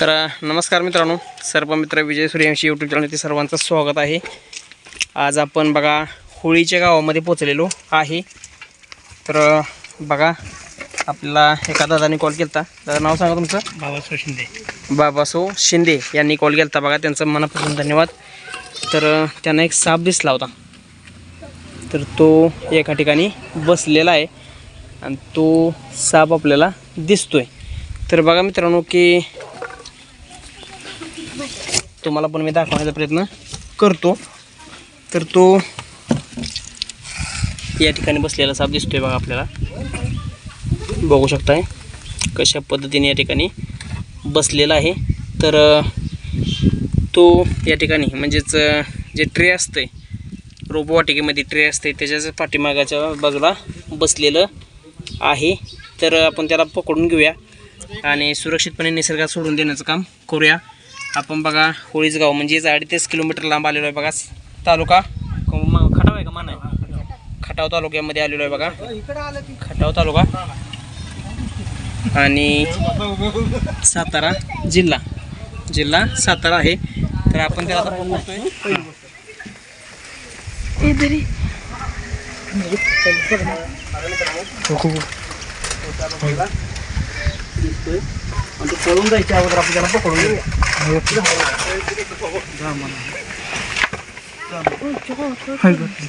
तर नमस्कार मित्रांनो सर्पमित्र विजय सूर्यवंशी यूट्यूब चॅनलवरती सर्वांचं स्वागत आहे. आज आपण बघा होळीच्या गावामध्ये पोचलेलो आहे. तर बघा आपल्याला एका दादाने कॉल केला दादा नाव सांगा तुमचं? बाबासाहेब शिंदे. बाबासो शिंदे यांनी कॉल केला बघा त्यांचं मनापासून धन्यवाद. तर त्यांना एक साप दिसला होता. तर तो एका ठिकाणी बसलेला आहे. आणि तो साप आपल्याला दिसतोय. तर बघा मित्रांनो की तुम्हाला पण मी दाखवण्याचा प्रयत्न करतो. तर तो या ठिकाणी बसलेला साप दिसतोय बघा आपल्याला. बघू शकताय कशा पद्धतीने या ठिकाणी बसलेला आहे. तर तो या ठिकाणी म्हणजेच जे ट्रे असते रोपवाटिकेमध्ये ट्रे असते त्याच्याच पाठीमागाच्या बाजूला बसलेलं आहे. तर आपण त्याला पकडून घेऊया. आणि सुरक्षितपणे निसर्गात सोडून देण्याचं काम करूया. आपण बघा होळीच गाव म्हणजेच अडतीस किलोमीटर लांब आलेलो आहे बघा. तालुका खटाव आहे का? मान आहे. खटाव तालुक्यामध्ये आलेलो आहे बघा. खटाव तालुका. आणि सातारा जिल्हा. जिल्हा सातारा आहे. तर आपण त्याला आता बघतोय दिसतोय. आणि तो पळून जायच्या अगोदर आपण त्याला पकडून घेऊया.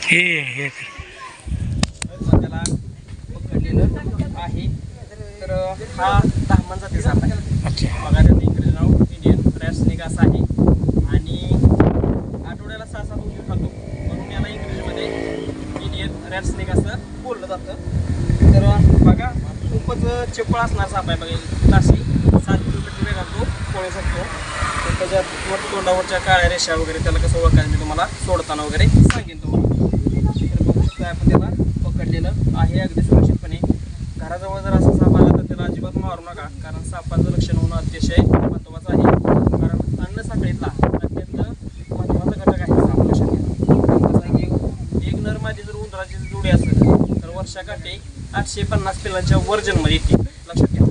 हे हे. त्याला पकडलेलं आहे तर हा दहामान जातीचा आहे. बघा त्याचं इंग्रजी नाव इंडियन रॅसनिक असं आहे आणि आठवड्याला सहा सात उंदीर खातो म्हणून याला इंग्रजीमध्ये इंडियन रॅसनिक असं बोललं जातं तर बघा खूपच चिपळ असणार साप आहे बघा ताशी सात किलोमीटर वेगात तो पळू शकतो तर त्याच्या वर तोंडावरच्या काळ्या रेषा वगैरे त्याला कसं ओळखायचं मी तुम्हाला सोडताना वगैरे सांगेन तुम्हाला. तर बघू शकता आपण त्याला पकडलेलं आहे अगदी सुरक्षितपणे. घराजवळ जर असा साप आला तर त्याला अजिबात मारू नका कारण सापाचं लक्षण होणं अतिशय महत्त्वाचं आहे. कारण अन्न साखळीतला अत्यंत महत्त्वाचा घटक आहे साप लक्षात घ्या कसं आहे की एक नर मादी जर उंदराची जोडी असेल तर आठशे पन्नास पिलांच्या वर जन्म येते लक्षात घ्या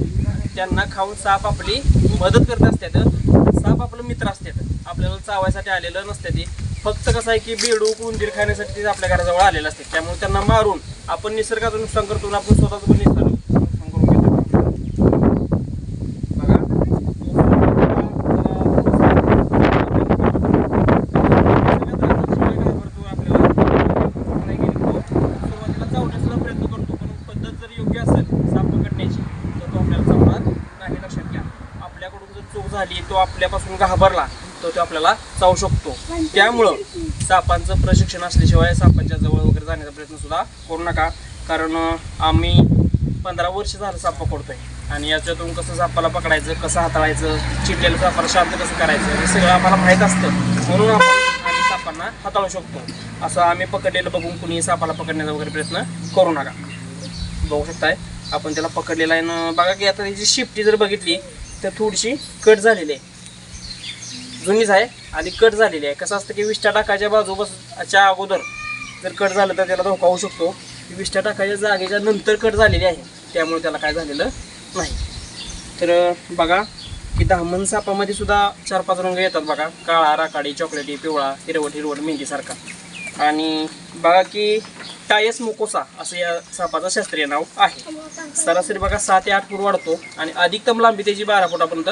त्यांना खाऊन साप आपली मदत करत असतात साप आपलं मित्र असतात आपल्याला चावायसाठी आलेलं नसतं ते. फक्त कसं आहे की बेडूक उंदीर खाण्यासाठी आपल्या घराजवळ आलेलं असते त्यामुळे त्यांना मारून आपण निसर्गाचं नुकसान करतो आपण स्वतःच पण निसर्ग नुकसान करून घेतो बघा सुरुवातीला चावण्याचा प्रयत्न करतो पण पद्धत जर योग्य असेल साप पकडण्याची तर तो आपल्याला चावणार नाही लक्षात घ्या आपल्याकडून जर चूक झाली तो आपल्यापासून घाबरला तर तो आपल्याला चावू शकतो. त्यामुळं सापांचं प्रशिक्षण असल्याशिवाय सापांच्या जवळ वगैरे जाण्याचा प्रयत्न सुद्धा करू नका. कारण आम्ही पंधरा वर्ष झालं साप पकडतोय. आणि याच्यातून कसं सापाला पकडायचं कसं हाताळायचं चिडलेलं सापाला शांत कसं करायचं हे सगळं आम्हाला माहीत असतं. म्हणून आपण आम्ही सापांना हाताळू शकतो. असं आम्ही पकडलेलं बघून कुणी सापाला पकडण्याचा वगैरे प्रयत्न करू नका. बघू शकताय आपण त्याला पकडलेला आहे. ना बघा की आता त्याची शिफ्टी जर बघितली तर थोडीशी कट झालेली आहे. जुनीच आहे आणि कट झालेली आहे. कसं असतं की विष्ठा टाकायच्या बाजूच्या अगोदर जर कट झालं तर त्याला धोका होऊ शकतो. ती विष्ठा टाकायच्या जागेच्या नंतर कट झालेली आहे. त्यामुळे त्याला काय झालेलं नाही. तर बघा की दहामन सापामध्ये सुद्धा चार पाच रंग येतात बघा. काळा राखाडी चॉकलेटी पिवळा हिरवट हिरवट मेहंदीसारखा. आणि बघा की टायस मुकोसा असं या सापाचं शास्त्रीय नाव आहे. सरासरी बघा सहा ते आठ फूट वाढतो आणि अधिकतम लांबी त्याची बारा फुटापर्यंत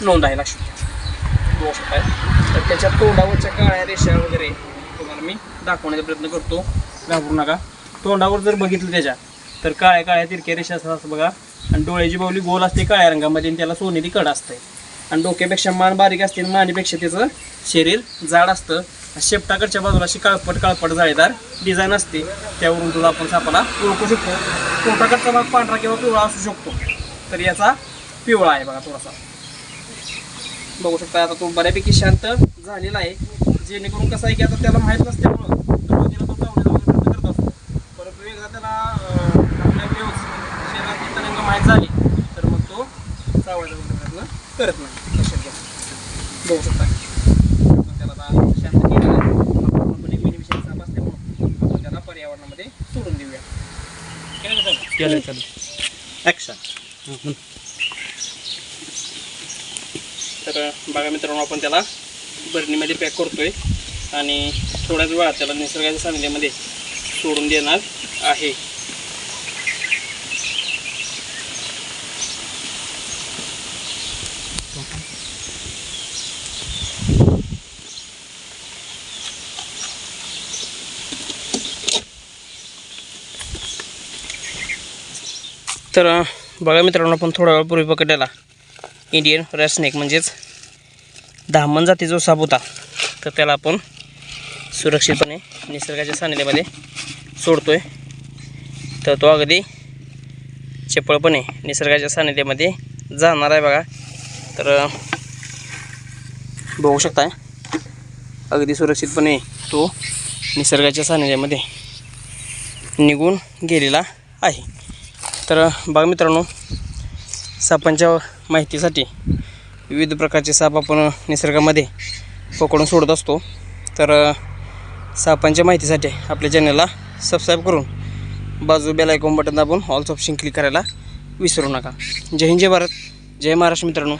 नोंद आहे लक्षात बघू शकताय. तर त्याच्या तोंडावरच्या काळ्या रेषा वगैरे तुम्हाला मी दाखवण्याचा प्रयत्न करतो. घाबरू नका. तोंडावर जर बघितलं त्याच्या तर काळ्या काळ्या तिरक्या रेषा असतात बघा. आणि डोळ्याची बावली गोल असते काळ्या रंगामध्ये आणि त्याला सोनेरी कड असते. आणि डोक्यापेक्षा मान बारीक असते आणि मानेपेक्षा त्याचं शरीर जाड असतं. शेपटाकडच्या बाजूला अशी काळपट काळपट जाळीदार डिझाईन असते. त्यावरून तुला आपण सापाला ओळखू शकतो. पोटाकडचा भाग पांढरा किंवा पिवळा असू शकतो. तर याचा पिवळा आहे बघा थोडासा. बघू शकता आता तो बऱ्यापैकी शांत झालेला आहे. जेणेकरून कसं आहे की आता त्याला माहीत नसल्यामुळं तो प्रयत्न करत असतो. परंतु एकदा त्याला आपल्या व्यवस्थित शरीरातली तरंग माहीत झाली तर मग तो चावायचा प्रयत्न करत नाही. लक्षात घ्या. बघू शकता. तर बघा मित्रांनो आपण त्याला बरणीमध्ये पॅक करतोय. आणि थोड्याच वेळात त्याला निसर्गाच्या सांगलीमध्ये सोडून देणार आहे. तर बघा मित्रांनो आपण थोडा वेळापूर्वी पकडलेला इंडियन रेड म्हणजेच धामण जाती जो साप होता तर त्याला आपण सुरक्षितपणे निसर्गाच्या सानिध्यामध्ये सोडतोय. तर तो अगदी चपळपणे निसर्गाच्या सानिध्यामध्ये जाणार आहे बघा. तर बघू शकताय अगदी सुरक्षितपणे तो निसर्गाच्या सानिध्यामध्ये निघून गेलेला आहे. तर बघा मित्रांनो सापांच्या माहितीसाठी विविध प्रकारचे साप आपण निसर्गामध्ये पकडून सोडत असतो. तर सापांच्या माहितीसाठी आपल्या चॅनलला सबस्क्राईब करून बाजू बेल आयकॉन बटन दाबून ऑल्स ऑप्शन क्लिक करायला विसरू नका. जय हिंद जय भारत जय महाराष्ट्र मित्रांनो.